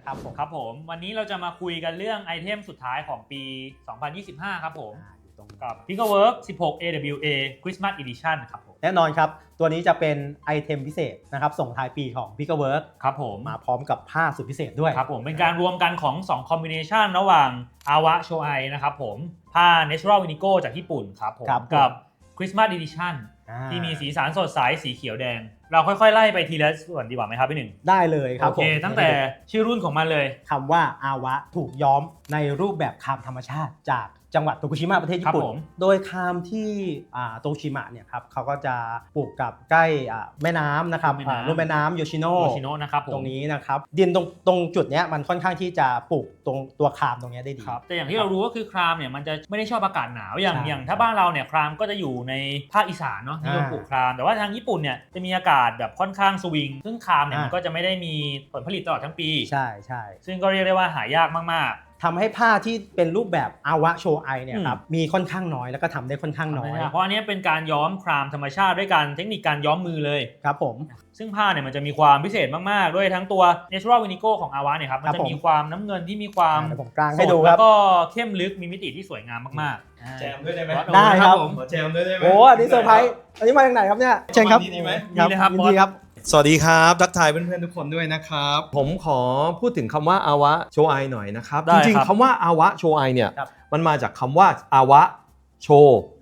นะครับผมครับผมวันนี้เราจะมาคุยกันเรื่องไอเทมสุดท้ายของปี 2025 ครับผมอ่าอยู่ตรงกับ p i c o Work 16 AWA Christmas Edition ครับผมแน่นอนครับ ตัวนี้จะเป็นไอเทมพิเศษนะครับส่งท้ายปีของ p i c k w o r k ครับผมมาพร้อมกับผ้าสุดพิเศษด้วยครับผมเป็นการรวมกันของ 2 คอมบิเนชันระหว่างอาวะโชไอนะครับผมผ้า Natural Vinigo จากญี่ปุ่นครับผมครับผมกับ Christmas Edition อ่าที่มีสีสันสดใสสีเขียวแดง เราค่อยๆไล่ไปทีละส่วนดีกว่าไหมครับพี่หนึ่งได้เลยครับโอเคผมตั้งแต่ชื่อรุ่นของมันเลย คำว่าอาวะถูกย้อมในรูปแบบคามธรรมชาติจาก จังหวัดโตกุชิมะประเทศญี่ปุ่ครับผนมโดยคามที่อ่าโตกุชิมะเนี่ยครับเขาก็จะปลูกกับใกล้อ่าแม่น้ำนะครับแม่น้ำอ่าลุ่มแม่น้ำโยชิโน โอชิโนะนะครับผมตรงนี้นะครับดินตรงตรงจุดเนี้ยมันค่อนข้างที่จะปลูกตรงตัวคามตรงเนี้ยได้ดี ครับแต่อย่างที่เรารู้ก็คือครามเนี่ยมันจะไม่ได้ชอบอากาศหนาวอย่างใช่อย่างถ้าบ้านเราเนี่ยครามก็จะอยู่ในภาคอีสานเนาะที่เราอ่าปลูกคราม แต่ว่าทางญี่ปุ่นเนี่ยจะมีอากาศแบบค่อนข้างสวิง ซึ่งครามเนี่ยอ่ามั มันก็จะไม่ได้มีผลผลิตตลอดทั้งปี ใช่ใช่ซึ่งก็เรียกได้ว่าหายากมาก ทำให้ผ้าที่เป็นรูปแบบอาวะโชไอเนี่ยอืมครับมีค่อนข้างน้อยแล้วก็ทำได้ค่อนข้างๆน้อยเพราะอันเนี้ยเป็นการย้อมครามธรรมชาติด้วยการเทคนิคการย้อมมือเลยครับผม ซึ่งผ้าเนี่ยมันจะมีความพิเศษมาก ๆ ด้วยทั้งตัว Natural Vinigo ของอาวะเนี่ยครับมันครัจะบผมมีความน้ำเงินที่มีความอ่าเดี๋ยวผมกลางสให้ดดูคแล้รับวก็เข้มลึกมีมิติที่สวยงามมากๆแจมด้วยได้ไหมได้ครับผมขอแจมด้วยได้ไหมโอ้อันนี้เซอร์ไพรส์อันนี้มาจากไหนครับเนี่ยเชิญครับวันนี้ดีไหมดีเลยครับยินบอสดีครับ สวัสดีครับ ทักทายเพื่อนๆทุกคนด้วยนะครับ ผมขอพูดถึงคำว่าอาวะโชไอหน่อยนะครับ ได้จริงครับๆคำว่าอาวะโชไอเนี่ย ครับมันมาจากคำว่าอาวะโช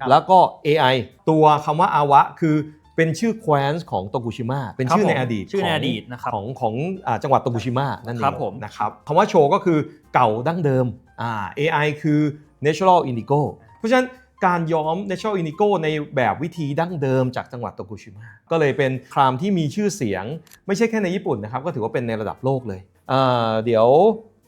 ครับ แล้วก็ AI ตัวคำว่าอาวะคือเป็นชื่อแคว้นของโตกุชิมะเป็นชื่อในอดีตชื่อในขง อดีตนะครับ ของของอ่าจังหวัดโตกุชิมะนั่นเองครับผม นะครับคำว่าโชก็คือเก่าดั้งเดิมอ่า AI คือ natural indigo เพราะฉะนั้น การย้อม natural indigo ในแบบวิธีดั้งเดิมจากจังหวัดโตกุชิมะก็เลยเป็นครามที่มีชื่อเสียง ไม่ใช่แค่ในญี่ปุ่นนะครับ ก็ถือว่าเป็นในระดับโลกเลยอ่าเดี๋ยว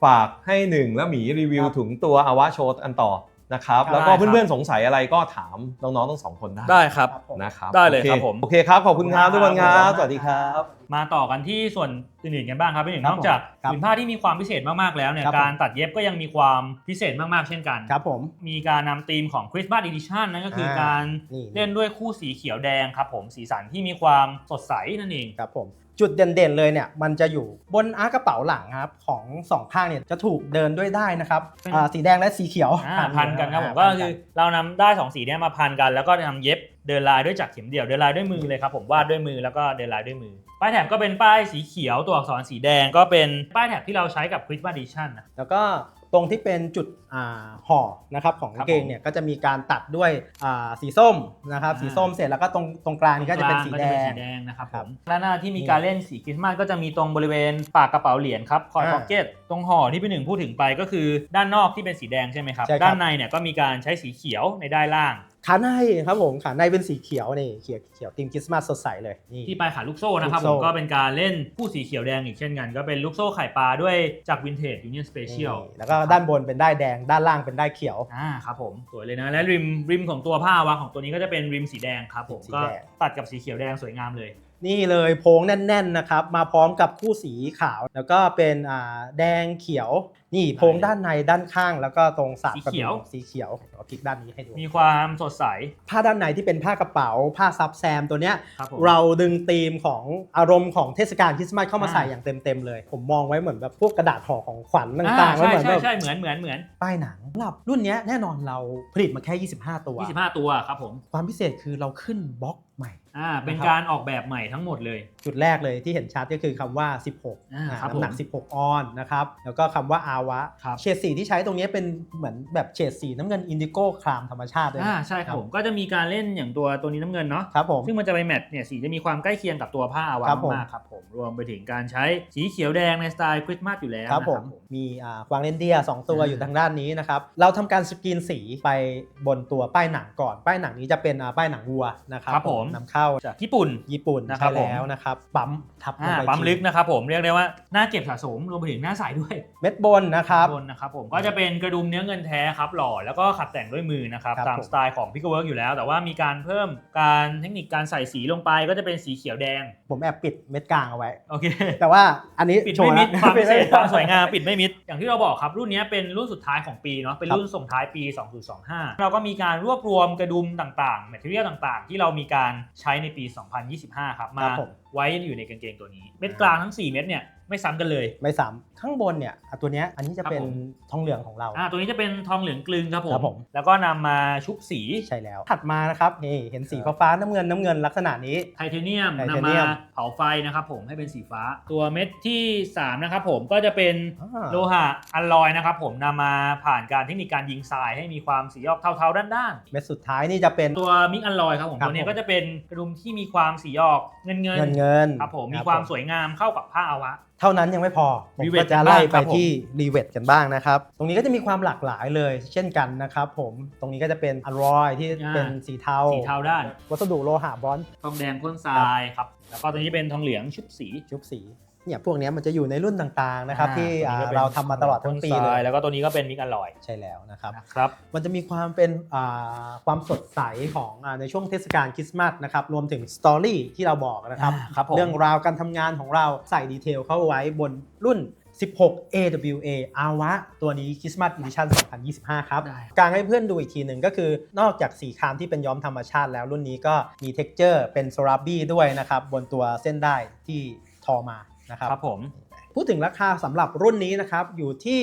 ฝากให้หนึ่งและหมีรีวิวครับถึงตัวอาวะโชอันต่อนะครับได้แล้วก็ครับเพื่อนๆสงสัยอะไรก็ถามน้องๆทั้งสองคนได้ได้ครับครับผมนะครับได้เลยโอครับผมโอเคครับขอบคุณครับทุกคนครัขอบคุณครับบสวัสดีครับ มาต่อกันที่ส่วนอื่นๆกันบ้างครับพี่หนึ่งครับนอกจากผมครับผืนผ้าที่มีความพิเศษมากๆแล้วเนี่ยครับผมการตัดเย็บก็ยังมีความพิเศษมากๆเช่นกันครับผมมีการนำธีมของ Christmas Edition นั่นก็คืออาการนี่เล่นด้วยคู่สีเขียวแดงครับผมสีสันที่มีความสดใสนั่นเองครับผมจุดเด่นๆเลยเนี่ยมันจะอยู่บนอาร์กระเป๋าหลังครับของสองข้างเนี่ยจะถูกเดินด้วยได้นะครับเป็นอ่าสีแดงและสีเขียวอ่าพันกันครับผมาก็พันคือเรานำได้ายสองสีเนี้มาพันกัน แล้วก็ทำเย็บ เดินลายด้วยจักรเข็มเดี่ยวเดินลายด้วยมือเลยครับผมวาดด้วยมือแล้วก็เดินลายด้วยมือ ป้ายแถบก็เป็นป้ายสีเขียวตัวอักษรสีแดงก็เป็นป้ายแถบที่เราใช้กับ Christmas Edition นะ แล้วก็ตรงที่เป็นจุดอ่าห่อนะครับของครับกางเกงเนี่ยก็จะมีการตัดด้วยอ่าสีส้มนะครับอ่า สีส้มเสร็จแล้วก็ตรงตรงกลางนี่ก็จะเป็นสีแดก็งสีแดงนะครับคผรับมด้านหน้าที่มีการเล่นสีคริสต์มาสก็จะมีตรงบริเวณปากกระเป๋าเหรียญครับคอยอ่าพ็อกเก็ตตรงห่อที่พี่หนึ่งพูดถึงไปก็คือด้านนอกที่เป็นสีแดงใช่ไหมครับ ใช่ครับ ด้านในเนี่ยก็มีการใช้สีเขียวในด้านล่าง ขาในครับผมขาในเป็นสีเขียวนี่เขียวเขียวทีมคริสต์มาสสดใสเลยนี่ ที่ปลายขาลูกโซ่นะครับลูกโซ่ผมก็เป็นการเล่นคู่สีเขียวแดงอีกเช่นกัน ก็เป็นลูกโซ่ไข่ปลาด้วยจากวินเทจยูเนียนสเปเชียลนี่แล้วก็ด้านบนเป็นได้ายแดง ด้านล่างเป็นได้ายเขียว อ่าครับผมสวยเลยนะ และริมริมของตัวผ้าวางของตัวนี้ก็จะเป็นริมสีแดงครับผมสีก็แดง ตัดกับสีเขียวแดงสวยงามเลย นี่เลยโพรงแน่นๆนะครับ มาพร้อมกับคู่สีขาว แล้วก็เป็นอ่าแดงเขียว นี่โพรงด้านในด้านข้าง แล้วก็ตรงสาบสีเขียวสีเขียวเอาพลิกด้านนี้ให้ดูมีความสดใส ผ้าด้านในที่เป็นผ้ากระเป๋า ผ้าซับแซมตัวเนี้ยครับผมเราดึงธีมของอารมณ์ของเทศกาลคริสต์มาสเข้ามาอ่าใส่อย่างเต็มๆเลย ผมมองไว้เหมือนแบบพวกกระดาษห่อของขวัญอ่ต่างๆไว้ใช่เหมือนใช่แบบใช่เหมือนเหมือนเหมือนป้ายหนังสำหรับรุ่นเนี้ยแน่นอนเราผลิตมาแค่ 25 ตัว 25 ตัวครับผมความพิเศษคือเราขึ้นบล็อกใหม่อ่าเป็นนะครับการออกแบบใหม่ทั้งหมดเลย จุดแรกเลยที่เห็นชัดก็คือคำว่า 16อ่าอ่าครับน้ำหนักผม16 ออนนะครับ แล้วก็คำว่าอาวะ ครับ เฉดสีที่ใช้ตรงนี้เป็นเหมือนแบบเฉดสีน้ำเงินอินดิโก้ครามธรรมชาติด้วยอ่านะใช่ครับผมก็จะมีการเล่นอย่างตัวตัวนี้น้ำเงินเนาะครับผม ซึ่งมันจะไปแมทเนี่ยสีจะมีความใกล้เคียงกับตัวผ้าอาวาครับผม มากๆครับผมรวมไปถึงการใช้สีเขียวแดงในสไตล์คริสต์มาสอยู่แล้วครับนะ ผมมีอ่ากวางเลนเดียร์สองตัวอ่า อยู่ทางด้านนี้นะครับเราทำการสกรีนสีไปบนตัวป้ายหนังก่อน ป้ายหนังนี้จะเป็นอ่าป้ายหนังวัวนะครับครับผมนำเข้าจากญี่ปุ่น ญี่ปุ่นนะครับใช่แล้วนะครับ ปั๊มทับลงอ่าไปปั๊มทีลึกนะครับผมเรียกได้ว่าหน้าเก็บสะสมรวมไปถึงหน้าใสด้วยเม็ดบนนะครับ บนนะครับผมก็จะเป็นกระดุมเนื้อเงินแท้ครับหล่อแล้วก็ขัดแต่งด้วยมือนะครับครับตามผม สไตล์ของพิกเวิร์กอยู่แล้ว แต่ว่ามีการเพิ่มการเทคนิคการใส่สีลงไปก็จะเป็นสีเขียวแดงผมแอบปิดเม็ดกลางเอาไว้ โอเค แต่ว่าอันนี้ปิดโชไม่ว์มิดนะความพิเศษปิดความไสวยงามปิดไม่มิด อย่างที่เราบอกครับรุ่นนี้เป็นรุ่นสุดท้ายของปีเนาะเป็นครับรุ่นส่งท้ายปี 2025 เราก็มีการรวบรวมกระดุมต่างๆแมทเทียลต่างๆ ที่เรามีการใช้ในปี 2025 ครับคมารับผมไว้อยู่ในกางเกงตัวนี้ เม็ดกลางทั้ง 4 เม็ดเนี่ย ไม่ซ้ำกันเลยไม่ซ้ำข้างบนเนี่ยอะตัวเนี้ยอันนี้จะเป็นครับผมทองเหลืองของเรา อ่าตัวนี้จะเป็นทองเหลืองกลึงครับผมครับผมแล้วก็นำมาชุบสีใช่แล้ว ถัดมานะครับนี่เห็นสีครับฟ้าๆน้ำเงินน้ำเงินลักษณะนี้ ไทเทเนียมไทเทนำเนีมายม เผาไฟนะครับผมให้เป็นสีฟ้า ตัวเม็ดที่3นะครับผมก็จะเป็นอ่าโลหะอัลลอยนะครับผมนำมาผ่านการเทคนิคการยิงทรายให้มีความสีออกเทาๆด้านเม็ดสุดท้ายนี่จะเป็นๆตัวมิกอัลลอยครับผมครับตัวนี้ผม ก็จะเป็นกระดุมที่มีความสีออกเงินเงิเงินเงินครับผมมีความสวยงามเข้ากับผ้าอาวะเท่านั้นยังไม่พอผมรีเวก็ทจะกันไล่บ้างคไปรับผมที่รีเวทกันบ้างนะครับ ตรงนี้ก็จะมีความหลากหลายเลย เช่นกันนะครับผมตรงนี้ก็จะเป็นอลรอยที่เป็นสีเทาสีเทาด้านวัสดุโลหะบรอนซ์ทองแดงพ่นทรายครับแล้วก็ตัวนี้เป็นทองเหลืองชุบสีชุบสี เนี่ยพวกเนี้ยมันจะอยู่ในรุ่นต่างๆนะครับอ่าที่ตัวนี้ก็อ่าป็นเราทำมาตลอดทั้งปีพ่นทเลรายยแล้วก็ตัวนี้ก็เป็นมิกอัลลอยใช่แล้วนะครับนะครับ มันจะมีความเป็นอ่าความสดใสของอาในช่วงเทศกาลคริสต์มาสนะครับรวมถึงสตอรี่ที่เราบอกนะครับอ่าครับผมเรื่องราวการทำงานของเราใส่ดีเทลเข้าไว้บนรุ่น 16 AWA อาวะ ตัวนี้คริสต์มาสอีดิชั่น2025 ครับได้กางให้เพื่อนดูอีกทีหนึ่งก็คือนอกจากสีครามที่เป็นย้อมธรรมชาติแล้วรุ่นนี้ก็มีเท็กเจอร์เป็นโซราบี้ด้วยนะครับบนตัวเส้นได้ที่ทอมา นะครับครับผมพูดถึงราคาสำหรับรุ่นนี้นะครับอยู่ที่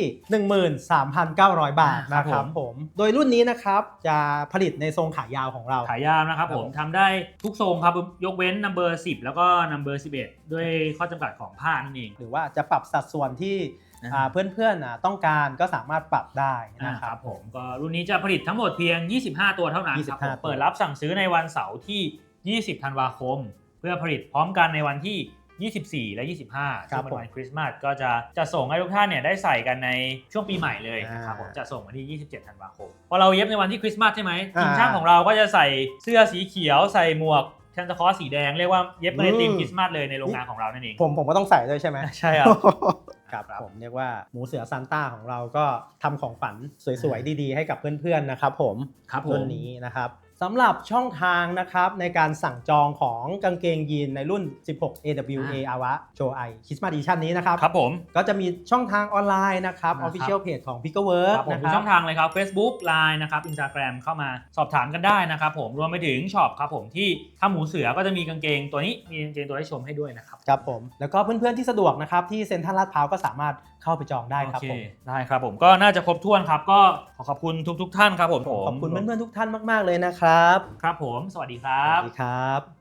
13,900 บาทอ่านะคครัรับบผมโดยรุ่นนี้นะครับจะผลิตในทรงขายาวของเราขายาวนะครับครับผมผมทำได้ทุกทรงครับยกเว้นนัมเบอร์10 แล้วก็นัมเบอร์11 ด้วยข้อจำกัดของผ้านั่นเอง หรือว่าจะปรับสัดส่วนที่อ่าอ่าเพื่อนๆอะต้องการก็สามารถปรับได้นะนะคครัรับบผมก็รุ่นนี้จะผลิตทั้งหมดเพียง 25 ตัวเท่านั้นครับผม25เปิดรับสั่งซื้อในวันเสาร์ที่ 20 ธันวาคม เพื่อผลิตพร้อมกันในวันที่ 24 และ 25ครัซึ่บงเป็นวันคริสต์มาสก็จะจะส่งให้ทุกท่านเนี่ยได้ใส่กันในช่วงปีใหม่เลยนะครับอ่าผมจะส่งวันที่ 27 ธันวาคม พอเราเย็บในวันที่คริสต์มาสใช่ไหมอ่าทีมช่างของเราก็จะใส่เสื้อสีเขียวใส่หมวกแซนตาคลอสสีแดงเรียกว่าเย็บมาในธีมอืมคริสต์มาสเลยในโรงงานของเรานั่นเองผมผมก็ต้องใส่ด้วยใช่ไหมใช่ครับครับครับผมเรียกว่าหมูเสือซานต้าของเราก็ทำของฝันสวยๆ ดีๆ ให้กับเพื่อนๆนะครับผมครับผมรุ่นนี้นะครับ สำหรับช่องทางนะครับในการสั่งจองของกางเกงยีนในรุ่น 16 AWA อ่าอาวะโชไอคริสต์มาสดิชั่นนี้นะครับครับผมก็จะมีช่องทางออนไลน์นะครับ นะครับ Official Page ของ p i c o w o r k ครับผมนะคทุกรัช่บ องทางเลยครับ Facebook Line นะครับ Instagram เข้ามาสอบถามกันได้นะครับผมรวมไปถึงช็อปครับผมที่ถ้าหมูเสือก็จะมีกางเกงตัวนี้มีกางเกงตัวให้ชมให้ด้วยนะครับ ครับผม แล้วก็เพื่อนๆที่สะดวกนะครับ ที่เซ็นทรัลลาดพร้าวก็สามารถเข้าไปจองได้ครับโอเคผม ได้ครับผมก็น่าจะครบถ้วนครับ ก็ขอขอบคุณทุก ๆ ท่านครับผม ขอบคุณเพื่อนๆทุกท่านมากๆเลยนะครับ ครับผม สวัสดีครัสบวัสดีครับ